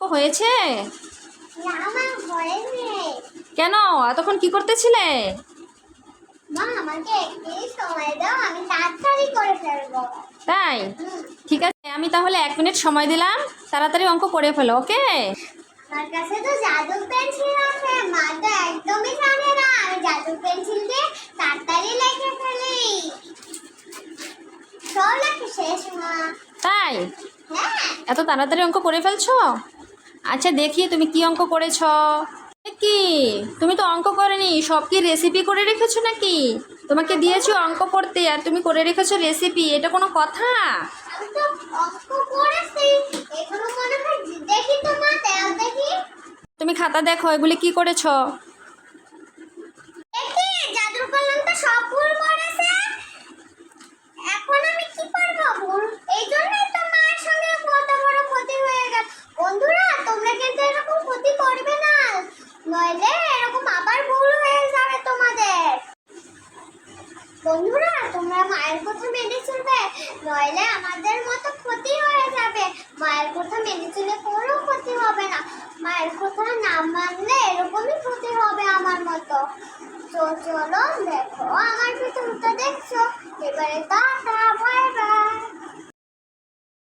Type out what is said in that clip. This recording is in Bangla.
হয়েছে? কেন? এতক্ষণ কি করতেছিলে? তাই? ঠিক আছে আমি তাহলে এক মিনিট সময় দিলাম। তাড়াতাড়ি অঙ্ক করে ফেলো ওকে? আমার কাছে তো জাদু পেন্সিল আছে মা তো একদমই জানে না। আমি জাদু পেন্সিল দিয়ে তাড়াতাড়ি লিখে ফেলি। সব লেখা শেষ মা। তাই? হ্যাঁ। এত তাড়াতাড়ি অঙ্ক করে ফেলছো? আচ্ছা দেখি তুমি কি অঙ্ক করেছ। কি? তুমি তো অঙ্ক করেনি সব কি রেসিপি করে রেখেছো নাকি? তোমাকে দিয়েছ অঙ্ক করতে আর তুমি করে রেখেছো রেসিপি এটা কোনো কথা? তুমি খাতা দেখো এগুলি কি করেছ দেখি জাদুর কলম তো সব ভুল করেছে এখন আমি কি করব ভুল এই জন্যই তো মায়ের সঙ্গে কত বড় ক্ষতি হয়ে গেল বন্ধুরা তোমরা কিন্তু এরকম ক্ষতি করবে না নইলে এরকম আবার ভুল হয়ে যাবে তোমাদের বন্ধুরা, তোমরা মায়ের কথা মেনে চলবে, নইলে আমাদের মতো ক্ষতি হয়ে যাবে। মায়ের কথা মেনে চলে কোনো ক্ষতি হবে না। মায়ের কথা না মানলে এরকমই ক্ষতি হবে আমার মতো। তো চলো দেখো, আমার ভিতরটা দেখছ? এবারে তা